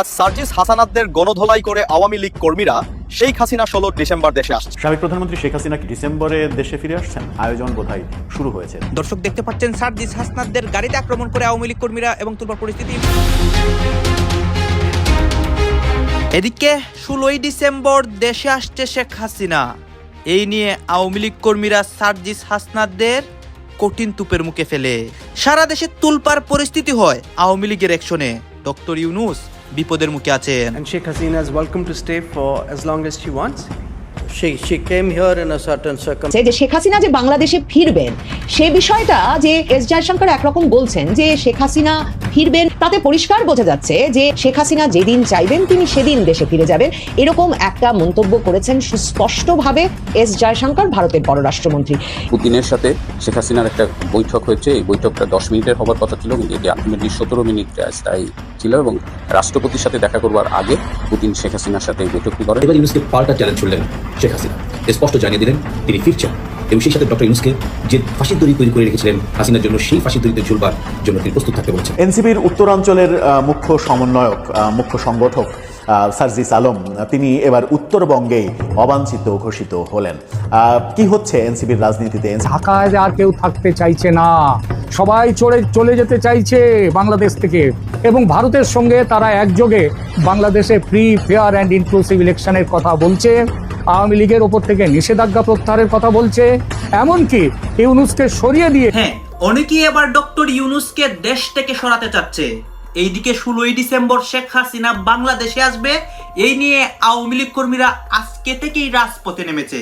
আজ সার্জিস হাসানাতদের গণধোলাই করে আওয়ামী লীগ কর্মীরা শেখ হাসিনা ষোলো ডিসেম্বর দেশে আসছে। সাবেক প্রধানমন্ত্রী শেখ হাসিনা কি ডিসেম্বরে দেশে ফিরে আসছেন? আয়োজন বোধহয় শুরু হয়েছে। দর্শক দেখতে পাচ্ছেন সার্জিস হাসনাদদের গাড়িতে আক্রমণ করে আওয়ামী লীগ কর্মীরা এবং তুলবার পরিস্থিতি। এদিকে ষোলোই ডিসেম্বর দেশে আসছে শেখ হাসিনা। এই নিয়ে আওয়ামী লীগ কর্মীরা সার্জিস হাসনাদদের কঠিন তুপের মুখে ফেলে। সারা দেশে তুলপার পরিস্থিতি হয় আওয়ামী লীগের একশনে ডক্টর ইউনুস বিপদের মুখে আছেন Hasina is welcome to stay for as long as she wants. She, she came here in a certain circumstance. যে শেখ হাসিনা যে বাংলাদেশে ফিরবেন সে বিষয়টা যে এস জয়শঙ্কর একরকম বলছেন যে শেখ হাসিনা ফিরবেন তাতে পরিষ্কার বোঝা যাচ্ছে যে শেখ হাসিনা যেদিন চাইবেন তিনি সেদিন দেশে ফিরে যাবেন। এরকম একটা মন্তব্য করেছেন সুস্পষ্টভাবে এস জয়শঙ্কর ভারতের পররাষ্ট্রমন্ত্রী। পুতিনের সাথে শেখ হাসিনার একটা বৈঠক হয়েছে। এই বৈঠকটা দশ মিনিটের হবার কথা ছিল কিন্তু এটি আলটিমেটলি সতেরো মিনিট স্থায়ী ছিল এবং রাষ্ট্রপতির সাথে দেখা করবার আগে পুতিন শেখ হাসিনার সাথে এই বৈঠকটি করেন। এবার ইউনুসকে পাল্টা চ্যালেঞ্জ করলেন। শেখ হাসিনা। স্পষ্ট জানিয়ে দিলেন তিনি ফিরছেন। এবং সেই সাথে ডক্টর ইউনুসকে যে ফাঁসির দড়ি তৈরি করে রেখেছিলেন হাসিনার জন্য সেই ফাঁসির দড়িতে ঝুলবার জন্য তিনি প্রস্তুত থাকতে বলেছেন। এনসিপির উত্তরাঞ্চলের মুখ্য সমন্বয়ক মুখ্য সংগঠক সার্জিস আলম তিনি এবার উত্তরবঙ্গেই অবাঞ্ছিত ঘোষিত হলেন। আহ, কি হচ্ছে এনসিপির রাজনীতিতে? ঢাকায় আর কেউ থাকতে চাইছে না। সবাই চলে চলে যেতে চাইছে বাংলাদেশ থেকে। এবং ভারতের সঙ্গে তারা একযোগে বাংলাদেশে ফ্রি ফেয়ার অ্যান্ড ইনক্লুসিভ ইলেকশনের কথা বলছে। আওয়ামী লীগের ওপর থেকে নিষেধাজ্ঞা প্রত্যাহারের কথা বলছে, এমনকি ইউনুসকে সরিয়ে দিয়ে হ্যাঁ অনেকেই এবার ডক্টর ইউনুসকে দেশ থেকে সরাতে চাচ্ছে। এইদিকে ষোলোই ডিসেম্বর শেখ হাসিনা বাংলাদেশে আসবে, এই নিয়ে আওয়ামী লীগ কর্মীরা আজকে থেকেই রাজপথে নেমেছে।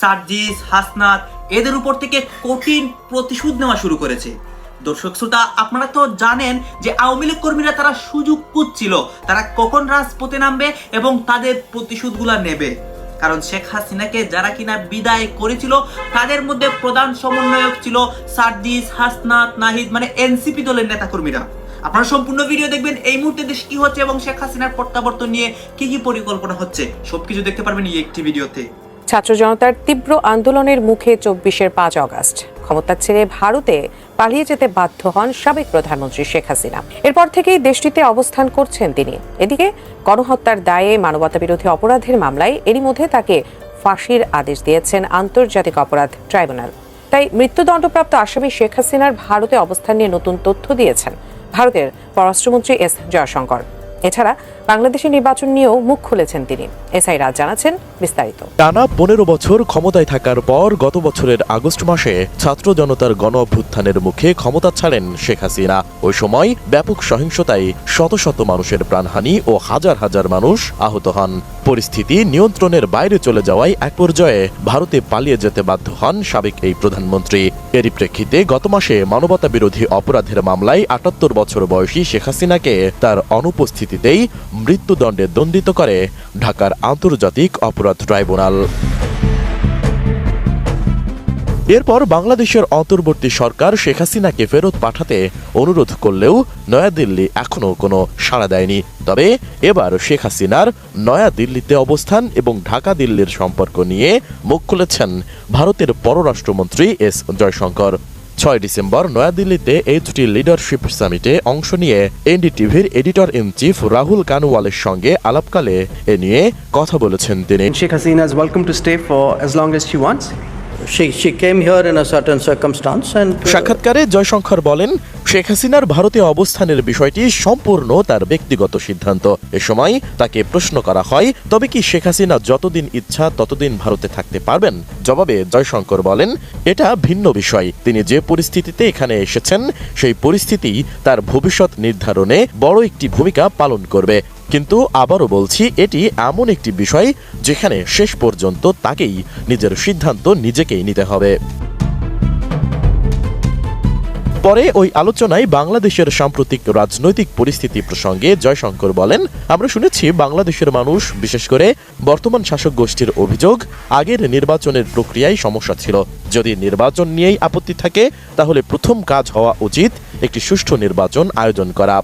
সার্জিস, হাসনাত, এদের উপর থেকে কঠিন প্রতিশোধ নেওয়া শুরু করেছে। দর্শক শ্রোতা, আপনারা তো জানেন যে আওয়ামী লীগ কর্মীরা তারা সুযোগ খুঁজছিল, তারা কখন রাজপথে নামবে এবং তাদের প্রতিশোধগুলা নেবে। কারণ শেখ হাসিনাকে যারা কিনা বিদায় করেছিল, তাদের মধ্যে প্রধান সমন্বয়ক ছিল সার্দিস হাসনাত, নাহিদ মানে এনসিপি দলের নেতাকর্মীরা। আপনারা সম্পূর্ণ ভিডিও দেখবেন, এই মুহূর্তে দেশ কি হচ্ছে এবং শেখ হাসিনার প্রত্যাবর্তন নিয়ে কি কি পরিকল্পনা হচ্ছে, সবকিছু দেখতে পারবেন এই একটি ভিডিওতে। ছাত্র জনতার তীব্র আন্দোলনের মুখে চব্বিশের পাঁচ অগাস্ট। ক্ষমতা ছেড়ে ভারতে পালিয়ে যেতে বাধ্য হন সাবেক প্রধানমন্ত্রী শেখ হাসিনা। এরপর থেকেই দেশটিতে অবস্থান করছেন তিনি। এদিকে গণহত্যার দায়ে মানবতাবিরোধী অপরাধের মামলায় এরই মধ্যে তাকে ফাঁসির আদেশ দিয়েছেন আন্তর্জাতিক অপরাধ ট্রাইব্যুনাল। তাই মৃত্যুদণ্ডপ্রাপ্ত আসামি শেখ হাসিনার ভারতে অবস্থান নিয়ে নতুন তথ্য দিয়েছেন ভারতের পররাষ্ট্রমন্ত্রী এস জয়শঙ্কর। এছাড়া বাংলাদেশের নির্বাচন নিয়েও মুখ খুলেছেন তিনি। এসআই রাজ জানাচ্ছেন বিস্তারিত। টানা পনেরো বছর ক্ষমতায় থাকার পর গত বছরের আগস্ট মাসে ছাত্র জনতার গণ অভ্যুত্থানের মুখে ক্ষমতা ছাড়েন শেখ হাসিনা। ওই সময় ব্যাপক সহিংসতায় শত শত মানুষের প্রাণহানি ও হাজার হাজার মানুষ আহত হন। পরিস্থিতি নিয়ন্ত্রণের বাইরে চলে যাওয়ায় এক পর্যায়ে ভারতে পালিয়ে যেতে বাধ্য হন সাবেক এই প্রধানমন্ত্রী। এরই প্রেক্ষিতে গত মাসে মানবতা বিরোধী অপরাধের মামলায় আটাত্তর বছর বয়সী শেখ হাসিনাকে তার অনুপস্থিতিতেই মৃত্যুদণ্ডে দণ্ডিত করে ঢাকার আন্তর্জাতিক অপরাধ ট্রাইব্যুনাল। এরপর বাংলাদেশের অন্তর্বর্তী সরকার শেখ হাসিনাকে ফেরত পাঠাতে অনুরোধ করলেও নয়াদিল্লি এখনও কোনো সাড়া দেয়নি। তবে এবার শেখ হাসিনার নয়াদিল্লিতে অবস্থান এবং ঢাকা দিল্লির সম্পর্ক নিয়ে মুখ খুলেছেন ভারতের পররাষ্ট্রমন্ত্রী এস জয়শঙ্কর। ছয় ডিসেম্বর নয়াদিল্লিতে এই দুটি লিডারশিপ সামিটে অংশ নিয়ে এনডিটিভির এডিটর ইন চিফ রাহুল কানওয়ালের সঙ্গে আলাপকালে এ নিয়ে কথা বলেছেন তিনি। Sheikh Hasina welcome to stay for as long as she as uh, সাক্ষাৎকারে জয়শঙ্কর বলেন শেখ হাসিনার ভারতে অবস্থানের বিষয়টি সম্পূর্ণ তার ব্যক্তিগত সিদ্ধান্ত। এ সময় তাকে প্রশ্ন করা হয় তবে কি শেখ হাসিনা যতদিন ইচ্ছা ততদিন ভারতে থাকতে পারবেন? জবাবে জয়শঙ্কর বলেন এটা ভিন্ন বিষয়। তিনি যে পরিস্থিতিতে এখানে এসেছেন সেই পরিস্থিতি তার ভবিষ্যৎ নির্ধারণে বড় একটি ভূমিকা পালন করবে। কিন্তু আবারও বলছি, এটি এমন একটি বিষয় যেখানে শেষ পর্যন্ত তাকেই নিজের সিদ্ধান্ত নিজেকেই নিতে হবে। পরে ওই আলোচনায় বাংলাদেশের সাম্প্রতিক রাজনৈতিক পরিস্থিতি প্রসঙ্গে জয়শঙ্কর বলেন, আমরা শুনেছি বাংলাদেশের মানুষ, বিশেষ করে বর্তমান শাসক গোষ্ঠীর অভিযোগ, আগের নির্বাচনের প্রক্রিয়ায় সমস্যা ছিল। যদি নির্বাচন নিয়েই আপত্তি থাকে, তাহলে প্রথম কাজ হওয়া উচিত একটি সুষ্ঠু নির্বাচন আয়োজন করা।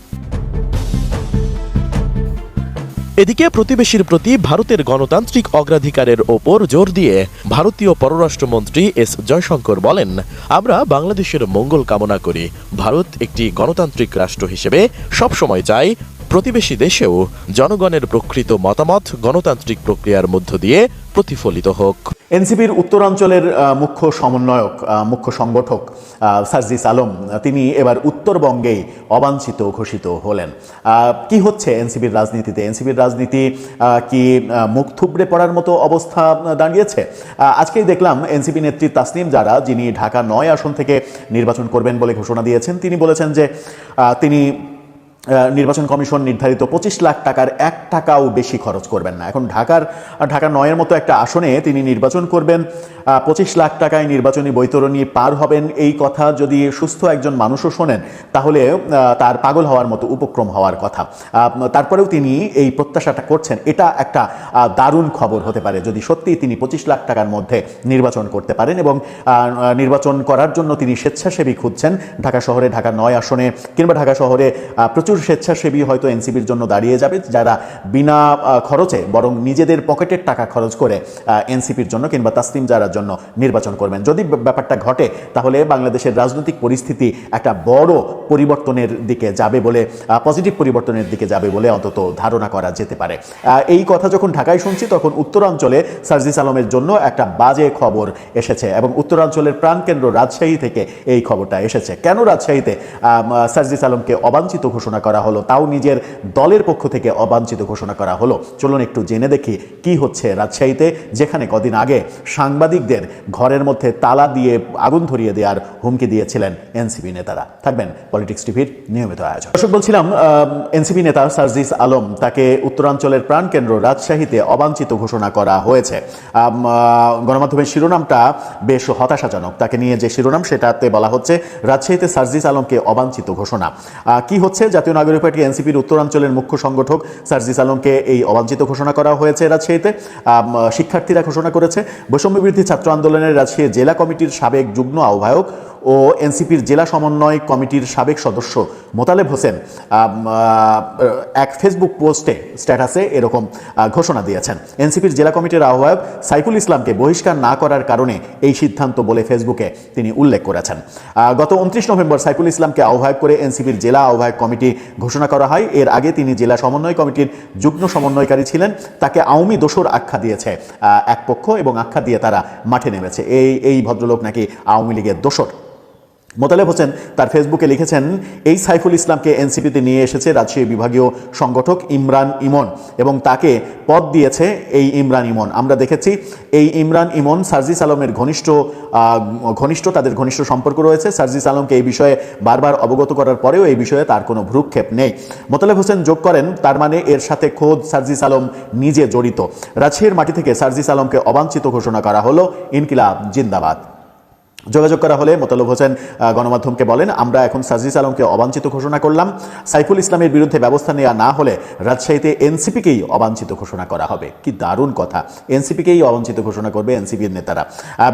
এদিকে প্রতিবেশীর প্রতি ভারতের গণতান্ত্রিক অগ্রাধিকারের ওপর জোর দিয়ে ভারতীয় পররাষ্ট্রমন্ত্রী এস জয়শঙ্কর বলেন, আমরা বাংলাদেশের মঙ্গল কামনা করি। ভারত একটি গণতান্ত্রিক রাষ্ট্র হিসেবে সবসময় চাই প্রতিবেশী দেশেও জনগণের প্রকৃত মতামত গণতান্ত্রিক প্রক্রিয়ার মধ্য দিয়ে প্রতিফলিত হোক। এনসিপির উত্তরাঞ্চলের মুখ্য সমন্বয়ক মুখ্য সংগঠক সার্জিস আলম, তিনি এবার উত্তরবঙ্গেই অবাঞ্ছিত ঘোষিত হলেন। কি হচ্ছে এনসিপির রাজনীতিতে? এনসিপির রাজনীতি কি মুখ থুবড়ে পড়ার মতো অবস্থা দাঁড়িয়েছে? আজকেই দেখলাম এনসিপি নেত্রী তাসনিম যারা যিনি ঢাকা নয় আসন থেকে নির্বাচন করবেন বলে ঘোষণা দিয়েছেন, তিনি বলেছেন যে তিনি নির্বাচন কমিশন নির্ধারিত পঁচিশ লাখ টাকার এক টাকাও বেশি খরচ করবেন না। এখন ঢাকার ঢাকা নয়ের মতো একটা আসনে তিনি নির্বাচন করবেন। পঁচিশ লাখ টাকায় নির্বাচনী বৈতরণী পার হবেন এই কথা যদি সুস্থ একজন মানুষও শোনেন তাহলে তার পাগল হওয়ার মতো উপক্রম হওয়ার কথা। তারপরেও তিনি এই প্রত্যাশাটা করছেন। এটা একটা দারুণ খবর হতে পারে যদি সত্যি তিনি পঁচিশ লাখ টাকার মধ্যে নির্বাচন করতে পারেন এবং নির্বাচন করার জন্য তিনি স্বেচ্ছাসেবী খুঁজছেন। ঢাকা শহরে ঢাকা নয় আসনে কিংবা ঢাকা শহরে আহ, প্রচুর স্বেচ্ছাসেবী হয়তো এনসিপির জন্য দাঁড়িয়ে যাবে, যারা বিনা খরচে বরং নিজেদের পকেটের টাকা খরচ করে এনসিপির জন্য কিংবা তাসলিম যারার জন্য নির্বাচন করবেন। যদি ব্যাপারটা ঘটে, তাহলে বাংলাদেশের রাজনৈতিক পরিস্থিতি একটা বড় পরিবর্তনের দিকে যাবে বলে পজিটিভ পরিবর্তনের দিকে যাবে বলে অন্তত ধারণা করা যেতে পারে। এই কথা যখন ঢাকায় শুনছি, তখন উত্তরাঞ্চলে সার্জিস আলমের জন্য একটা বাজে খবর এসেছে এবং উত্তরাঞ্চলের প্রাণকেন্দ্র রাজশাহী থেকে এই খবরটা এসেছে। কেন রাজশাহীতে সার্জিস আলমকে অবাঞ্ছিত ঘোষণা করা হলো। তাও নিজের দলের পক্ষ থেকে অবাঞ্ছিত ঘোষণা করা হলো। চলুন একটু জেনে দেখি কি হচ্ছে রাজশাহীতে, যেখানে কদিন আগে সাংবাদিকদের ঘরের মধ্যে তালা দিয়ে আগুন ধরিয়ে দেওয়ার হুমকি দিয়েছিলেন এনসিপি নেতারা। থাকবেন পলিটিক্স টিভির নিয়মিত আয়োজন দর্শক, বলছিলাম এনসিপি নেতা সার্জিস আলম তাকে উত্তরাঞ্চলের প্রাণকেন্দ্র রাজশাহীতে অবাঞ্ছিত ঘোষণা করা হয়েছে। গণমাধ্যমের শিরোনামটা বেশ হতাশাজনক। তাকে নিয়ে যে শিরোনাম, সেটাতে বলা হচ্ছে, রাজশাহীতে সার্জিস আলমকে অবাঞ্ছিত ঘোষণা। কি হচ্ছে জাতীয় নাগরিক পার্টি এনসিপির উত্তরাঞ্চলের মুখ্য সংগঠক সার্জিস আলমকে এই অবাঞ্ছিত ঘোষণা করা হয়েছে রাজশাহীতে। শিক্ষার্থীরা ঘোষণা করেছে বৈষম্য বৃদ্ধি ছাত্র আন্দোলনের রাজশাহী জেলা কমিটির সাবেক যুগ্ম আহ্বায়ক ও এনসিপির জেলা সমন্বয় কমিটির সাবেক সদস্য মোতালেব হোসেন এক ফেসবুক পোস্টে স্ট্যাটাসে এরকম ঘোষণা দিয়েছেন। এনসিপির জেলা কমিটির আহ্বায়ক সাইফুল ইসলামকে বহিষ্কার না করার কারণে এই সিদ্ধান্ত বলে ফেসবুকে তিনি উল্লেখ করেছেন। গত উনত্রিশ নভেম্বর সাইফুল ইসলামকে আহ্বায়ক করে এনসিপির জেলা আহ্বায়ক কমিটি ঘোষণা করা হয়। এর আগে তিনি জেলা সমন্বয় কমিটির যুগ্ম সমন্বয়কারী ছিলেন। তাকে আওয়ামী দোসর আখ্যা দিয়েছে এক পক্ষ এবং আখ্যা দিয়ে তারা মাঠে নেমেছে। এই এই ভদ্রলোক নাকি আওয়ামী লীগের দোসর মোতালেব হোসেন তার ফেসবুকে লিখেছেন, এই সাইফুল ইসলামকে এনসিপিতে নিয়ে এসেছে রাজশাহী বিভাগীয় সংগঠক ইমরান ইমন এবং তাকে পদ দিয়েছে এই ইমরান ইমন। আমরা দেখেছি, এই ইমরান ইমন সার্জিস আলমের ঘনিষ্ঠ ঘনিষ্ঠ, তাদের ঘনিষ্ঠ সম্পর্ক রয়েছে। সার্জিস আলমকে এই বিষয়ে বারবার অবগত করার পরেও এই বিষয়ে তার কোনো ভ্রুক্ষেপ নেই। মোতালেব হোসেন যোগ করেন, তার মানে এর সাথে খোদ সার্জিস আলম নিজে জড়িত। রাজশাহীর মাটি থেকে সার্জিস আলমকে অবাঞ্ছিত ঘোষণা করা হলো, ইনকিলাব জিন্দাবাদ। যোগাযোগ করা হলে মোতালব হোসেন গণমাধ্যমকে বলেন, আমরা এখন সাজিস আলমকে অবাঞ্ছিত ঘোষণা করলাম। সাইফুল ইসলামের বিরুদ্ধে ব্যবস্থা নেওয়া না হলে রাজশাহীতে এনসিপিকেই অবাঞ্ছিত ঘোষণা করা হবে। কি দারুণ কথা। এনসিপিকেই অবাঞ্ছিত ঘোষণা করবে এনসিপির নেতারা।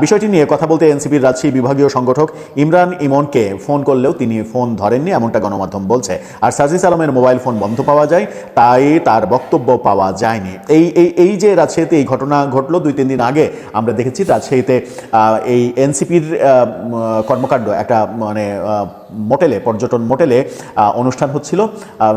বিষয়টি নিয়ে কথা বলতে এনসিপির রাজশাহী বিভাগীয় সংগঠক ইমরান ইমনকে ফোন করলেও তিনি ফোন ধরেননি, এমনটা গণমাধ্যম বলছে। আর সাজিস আলমের মোবাইল ফোন বন্ধ পাওয়া যায়, তাই তার বক্তব্য পাওয়া যায়নি। এই এই এই যে রাজশাহীতে এই ঘটনা ঘটলো দুই, তিন দিন আগে, আমরা দেখেছি রাজশাহীতে এই এনসিপির কর্মকাণ্ড, একটা মানে মোটেলে, পর্যটন মোটেলে অনুষ্ঠান হচ্ছিল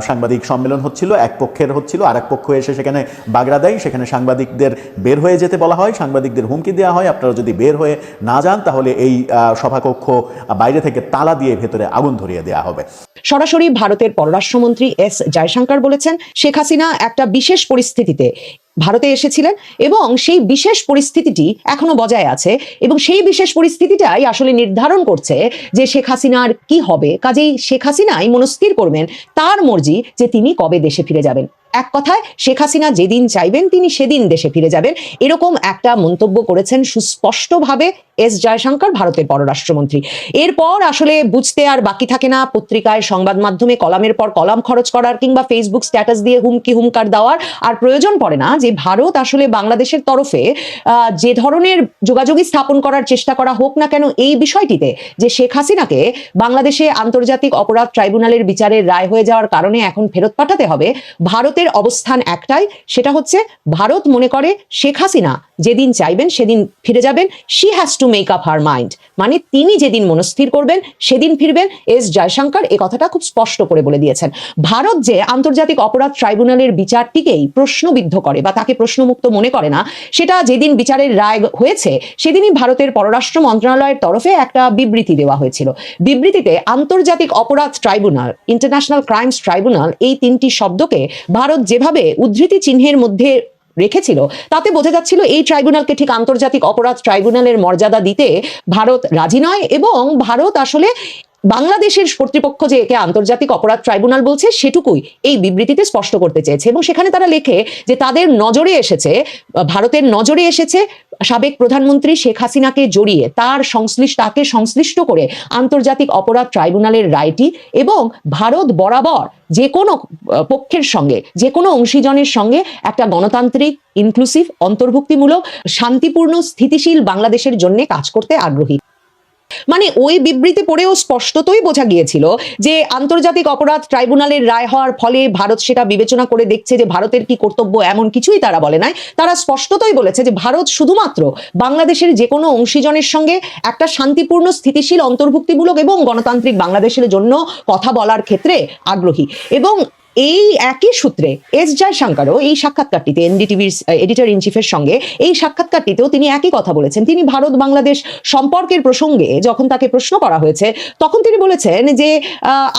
সাংবাদিক সম্মেলন হচ্ছিল, এক পক্ষের হচ্ছিল আর এক পক্ষ এসে সেখানে বাগড়া দেয়, সেখানে সাংবাদিকদের বের হয়ে যেতে বলা হয়, সাংবাদিকদের হুমকি দেওয়া হয়, আপনারা যদি বের হয়ে না যান, তাহলে এই সভাকক্ষ বাইরে থেকে তালা দিয়ে ভেতরে আগুন ধরিয়ে দেওয়া হবে। সরাসরি ভারতের পররাষ্ট্রমন্ত্রী এস জয়শঙ্কর বলেছেন, শেখ হাসিনা একটা বিশেষ পরিস্থিতিতে ভারতে এসেছিলেন এবং সেই বিশেষ পরিস্থিতিটি এখনও বজায় আছে এবং সেই বিশেষ পরিস্থিতিটাই আসলে নির্ধারণ করছে যে শেখ হাসিনার কি হবে। কাজেই শেখ হাসিনাই মনস্থির করবেন তার মর্জি যে তিনি কবে দেশে ফিরে যাবেন। এক কথায়, শেখ হাসিনা যেদিন চাইবেন, তিনি সেদিন দেশে ফিরে যাবেন। এরকম একটা মন্তব্য করেছেন সুস্পষ্টভাবে এস জয়শঙ্কর, ভারতের পররাষ্ট্রমন্ত্রী। এরপর আসলে বুঝতে আর বাকি থাকে না পত্রিকায়, সংবাদ মাধ্যমে কলামের পর কলাম খরচ করার কিংবা ফেসবুক স্ট্যাটাস দিয়ে হুমকি, হুমকার দেওয়ার আর প্রয়োজন পড়ে না যে ভারত আসলে বাংলাদেশের তরফে যে ধরনের যোগাযোগই স্থাপন করার চেষ্টা করা হোক না কেন এই বিষয়টিতে যে শেখ হাসিনাকে বাংলাদেশে আন্তর্জাতিক অপরাধ ট্রাইব্যুনালের বিচারের রায় হয়ে যাওয়ার কারণে এখন ফেরত পাঠাতে হবে, ভারতের অবস্থান একটাই, সেটা হচ্ছে ভারত মনে করে শেখ হাসিনা যেদিন চাইবেন সেদিন ফিরে যাবেন। She has to make up her mind মানে তিনি যেদিন মনস্থির করবেন, সেদিন ফিরবেন। এস জয়শঙ্কর এ কথাটা খুব স্পষ্ট করে বলে দিয়েছেন। ভারত যে আন্তর্জাতিক অপরাধ ট্রাইব্যুনালের বিচারটিকেই প্রশ্নবিদ্ধ করে বা তাকে প্রশ্নমুক্ত মনে করে না, সেটা যেদিন বিচারের রায় হয়েছে, সেদিনই ভারতের পররাষ্ট্র মন্ত্রণালয়ের তরফে একটা বিবৃতি দেওয়া হয়েছিল। বিবৃতিতে আন্তর্জাতিক অপরাধ ট্রাইব্যুনাল, ইন্টারন্যাশনাল ক্রাইমস ট্রাইব্যুনাল এই তিনটি শব্দকে ভারত যেভাবে উদ্ধৃতি চিহ্নের মধ্যে রেখেছিল। তাতে বোঝা যাচ্ছিল এই ট্রাইব্যুনালকে ঠিক আন্তর্জাতিক অপরাধ ট্রাইব্যুনালের মর্যাদা দিতে ভারত রাজি নয় এবং ভারত আসলে বাংলাদেশের কর্তৃপক্ষ যে একে আন্তর্জাতিক অপরাধ ট্রাইব্যুনাল বলছে, সেটুকুই এই বিবৃতিতে স্পষ্ট করতে চেয়েছে। এবং সেখানে তারা লেখে যে তাদের নজরে এসেছে, ভারতের নজরে এসেছে সাবেক প্রধানমন্ত্রী শেখ হাসিনাকে জড়িয়ে, তার সংশ্লিষ্ট, তাকে সংশ্লিষ্ট করে আন্তর্জাতিক অপরাধ ট্রাইব্যুনালের রায়টি এবং ভারত বরাবর যে কোনো পক্ষের সঙ্গে, যে কোনো অংশীজনের সঙ্গে একটা গণতান্ত্রিক ইনক্লুসিভ অন্তর্ভুক্তিমূলক, শান্তিপূর্ণ, স্থিতিশীল বাংলাদেশের জন্য কাজ করতে আগ্রহী। মানে ওই বিবৃতি পড়েও স্পষ্টতই বোঝা গিয়েছিল যে আন্তর্জাতিক অপরাধ ট্রাইব্যুনালের রায় হওয়ার ফলে ভারত সেটা বিবেচনা করে দেখছে যে ভারতের কি কর্তব্য এমন কিছুই তারা বলে নাই। তারা স্পষ্টতই বলেছে যে ভারত শুধুমাত্র বাংলাদেশের যে কোনো অংশীজনের সঙ্গে একটা শান্তিপূর্ণ, স্থিতিশীল, অন্তর্ভুক্তিমূলক এবং গণতান্ত্রিক বাংলাদেশের জন্য কথা বলার ক্ষেত্রে আগ্রহী। এবং এই একই সূত্রে এস জয়শঙ্করও এই সাক্ষাৎকারটিতে এনডিটিভির এডিটর ইন চিফের সঙ্গে এই সাক্ষাৎকারটিতেও তিনি একই কথা বলেছেন। তিনি ভারত বাংলাদেশ সম্পর্কের প্রসঙ্গে যখন তাকে প্রশ্ন করা হয়েছে, তখন তিনি বলেছেন যে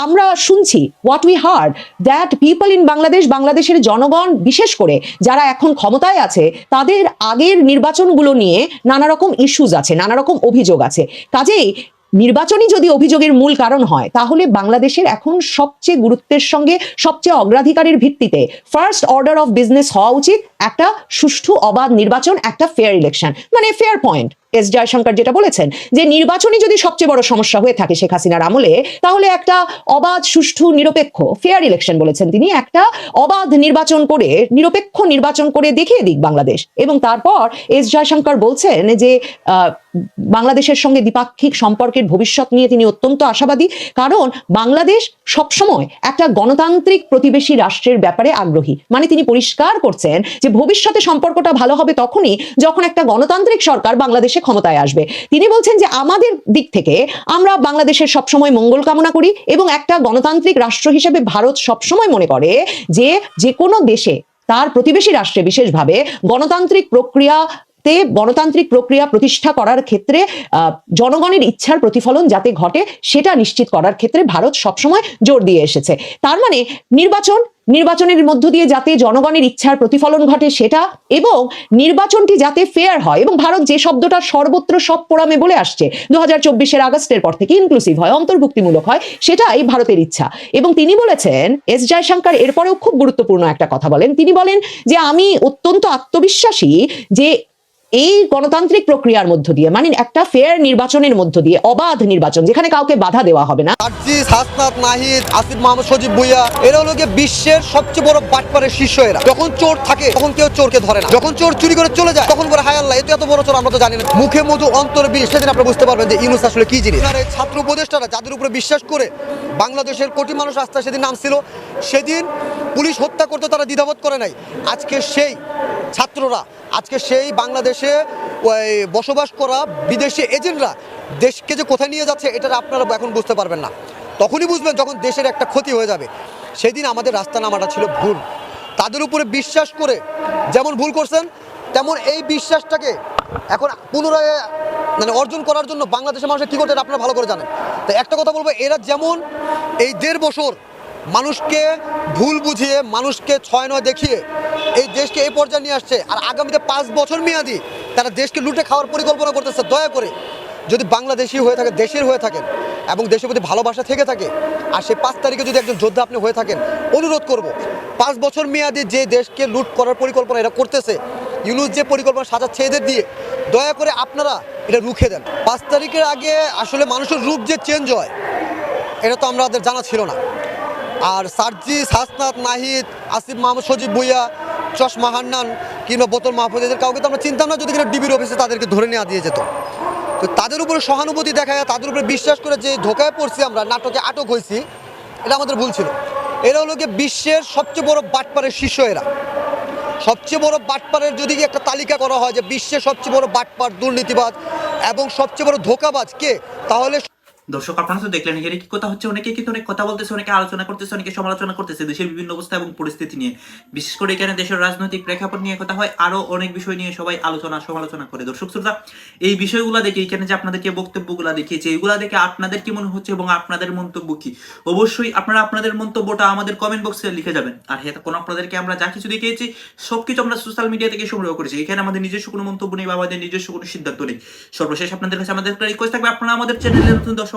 আমরা শুনছি what we heard that people in Bangladesh, বাংলাদেশের জনগণ বিশেষ করে যারা এখন ক্ষমতায় আছে, তাদের আগের নির্বাচনগুলো নিয়ে নানা রকম ইস্যুজ আছে নানা রকম অভিযোগ আছে। কাজেই নির্বাচনই যদি অভিযোগের মূল কারণ হয়, তাহলে বাংলাদেশের এখন সবচেয়ে গুরুত্বের সঙ্গে সবচেয়ে অগ্রাধিকারের ভিত্তিতে ফার্স্ট অর্ডার অফ বিজনেস হওয়া উচিত, একটা সুষ্ঠু, অবাধ নির্বাচন, একটা ফেয়ার ইলেকশন মানে ফেয়ার পয়েন্ট এস জয়শঙ্কর যেটা বলেছেন, যে নির্বাচনই যদি সবচেয়ে বড় সমস্যা হয়ে থাকে শেখ হাসিনার আমলে, তাহলে একটা অবাধ, সুষ্ঠু, নিরপেক্ষ ফেয়ার ইলেকশন বলেছেন তিনি, একটা অবাধ নির্বাচন করে, নিরপেক্ষ নির্বাচন করে দেখিয়ে দিক বাংলাদেশ। এবং তারপর এস জয়শঙ্কর বলছেন যে বাংলাদেশের সঙ্গে দ্বিপাক্ষিক সম্পর্কের ভবিষ্যৎ নিয়ে তিনি অত্যন্ত আশাবাদী, কারণ বাংলাদেশ সবসময় একটা গণতান্ত্রিক প্রতিবেশী রাষ্ট্রের ব্যাপারে আগ্রহী। মানে তিনি পরিষ্কার করছেন যে ভবিষ্যতে সম্পর্কটা ভালো হবে তখনই যখন একটা গণতান্ত্রিক সরকার বাংলাদেশে ক্ষমতায় আসবে। তিনি বলছেন যে আমাদের দিক থেকে আমরা বাংলাদেশের সবসময় মঙ্গল কামনা করি এবং একটা গণতান্ত্রিক রাষ্ট্র হিসেবে ভারত সবসময় মনে করে যে যে কোনো দেশে তার প্রতিবেশী রাষ্ট্রে বিশেষভাবে গণতান্ত্রিক প্রক্রিয়া তে গণতান্ত্রিক প্রক্রিয়া প্রতিষ্ঠা করার ক্ষেত্রে জনগণের ইচ্ছার প্রতিফলন যাতে ঘটে, সেটা নিশ্চিত করার ক্ষেত্রে ভারত সবসময় জোর দিয়ে এসেছে। তার মানে নির্বাচন, নির্বাচনের মধ্য দিয়ে যাতে জনগণের ইচ্ছার প্রতিফলন ঘটে সেটা এবং নির্বাচনটি যাতে ফেয়ার হয় এবং ভারত যে শব্দটা সর্বত্র সব ফোরামে বলে আসছে দু হাজার চব্বিশের আগস্টের পর থেকে ইনক্লুসিভ হয়, অন্তর্ভুক্তিমূলক হয়, সেটাই ভারতের ইচ্ছা। এবং তিনি বলেছেন, এস জয়শঙ্কর এরপরেও খুব গুরুত্বপূর্ণ একটা কথা বলেন। তিনি বলেন যে, আমি অত্যন্ত আত্মবিশ্বাসী যে এই গণতান্ত্রিক প্রক্রিয়ার মধ্য দিয়ে মানে একটা ফেয়ার নির্বাচনের মধ্য দিয়ে, অবাধ নির্বাচন, যেখানে কাউকে বাধা দেওয়া হবে না। হাসনাত নাহিদ, আসিফ মাহমুদ, সজীব ভুইয়া, এরা হলো বিশ্বের সবচেয়ে বড় বাটপারের শীর্ষ এরা। যখন চোর থাকে, তখন কেউ চোরকে ধরে না। যখন চোর চুরি করে চলে যায়, তখন করে হায় আল্লাহ এত বড় চোর, আমরা তো জানি না। মুখে মধু, অন্তরে বিষ, সেদিন আপনারা বুঝতে পারবেন যে ইউনুস আসলে কি জিনিস। ছাত্র উপদেষ্টারা যাদের উপরে বিশ্বাস করে বাংলাদেশের কোটি মানুষ রাস্তায় সেদিন নামছিল, সেদিন পুলিশ হত্যা করতে তারা দ্বিধাবোধ করে নাই। আজকে সেই ছাত্ররা, আজকে সেই বাংলাদেশে ওই বসবাস করা বিদেশি এজেন্টরা দেশকে যে কোথায় নিয়ে যাচ্ছে এটা আপনারা এখন বুঝতে পারবেন না। তখনই বুঝবেন যখন দেশের একটা ক্ষতি হয়ে যাবে। সেদিন আমাদের রাস্তা নামাটা ছিল ভুল। তাদের উপরে বিশ্বাস করে যেমন ভুল করছেন, তেমন এই বিশ্বাসটাকে এখন পুনরায় মানে অর্জন করার জন্য বাংলাদেশের মানুষের কী করতে আপনারা ভালো করে জানেন। তো একটা কথা বলব, এরা যেমন এই দেড় বছর মানুষকে ভুল বুঝিয়ে, মানুষকে ছয় নয় দেখিয়ে এই দেশকে এই পর্যায়ে নিয়ে আসছে। আর আগামীতে পাঁচ বছর মেয়াদি তারা দেশকে লুটে খাওয়ার পরিকল্পনা করতেছে। দয়া করে যদি বাংলাদেশি হয়ে থাকে, দেশের হয়ে থাকেন এবং দেশের প্রতি ভালোবাসা থেকে থাকে, আর সেই পাঁচ তারিখে যদি একজন যোদ্ধা আপনি হয়ে থাকেন, অনুরোধ করব, পাঁচ বছর মেয়াদি যে দেশকে লুট করার পরিকল্পনা এরা করতেছে, ইউনুস যে পরিকল্পনা সাজাচ্ছে এদের দিয়ে, দয়া করে আপনারা এটা রুখে দেন। পাঁচ তারিখের আগে আসলে মানুষের রূপ যে চেঞ্জ হয়, এটা তো আমাদের জানা ছিল না। আর সার্জিস হাসনাত নাহিদ, আসিফ মাহমুদ, সজীব ভুইয়া চশমা হান্নান কিংবা বোতল মাহফুজ, এদের কাউকে তো আমরা চিন্তাম না যদি কিনা ডিবির অফিসে তাদেরকে ধরে নেওয়া দিয়ে যেত। তো তাদের উপরে সহানুভূতি দেখায়, তাদের উপরে বিশ্বাস করে যে ধোকায় পড়ছি আমরা, নাটকে আটক হয়েছি, এটা আমাদের ভুল ছিল। এরা হলো গিয়ে বিশ্বের সবচেয়ে বড় বাটপারের শীর্ষ এরা। সবচেয়ে বড় বাটপারের যদি একটা তালিকা করা হয় যে বিশ্বের সবচেয়ে বড় বাটপার দুর্নীতিবাদ এবং সবচেয়ে বড় ধোকাবাজ কে, তাহলে দর্শক, আপনারা তো দেখলেন এখানে কি কথা হচ্ছে? অনেকে কিন্তু অনেক কথা বলতেছে, অনেকে আলোচনা করতেছে, অনেকে সমালোচনা করতেছে। দেশের বিভিন্ন অবস্থা এবং পরিস্থিতি নিয়ে। বিশেষ করে এখানে দেশের রাজনৈতিক প্রেক্ষাপট নিয়ে কথা হয়, আরও অনেক বিষয় নিয়ে সবাই আলোচনা, সমালোচনা করে। দর্শক, শ্রোতা, এই বিষয়গুলো দেখে, এখানে যে আপনাদেরকে বক্তব্যগুলো দেখিয়েছে, এগুলা দেখে আপনাদের কি মনে হচ্ছে এবং আপনাদের মন্তব্য কি? অবশ্যই আপনারা আপনাদের মন্তব্যটা আমাদের কমেন্ট বক্সে লিখে যাবেন। আর হ্যাঁ কোন আপনাদেরকে আমরা যা কিছু দেখিয়েছি, সবকিছু আমরা সোশ্যাল মিডিয়া থেকে সংগ্রহ করেছি। এখানে আমাদের নিজস্ব কোনো মন্তব্য নেই বা আমাদের নিজস্ব কোনো সিদ্ধান্ত নেই। সর্বশেষ আপনাদের কাছে আমাদের রিকোয়েস্ট থাকবে, আপনারা আমাদের চ্যানেলে নতুন দর্শক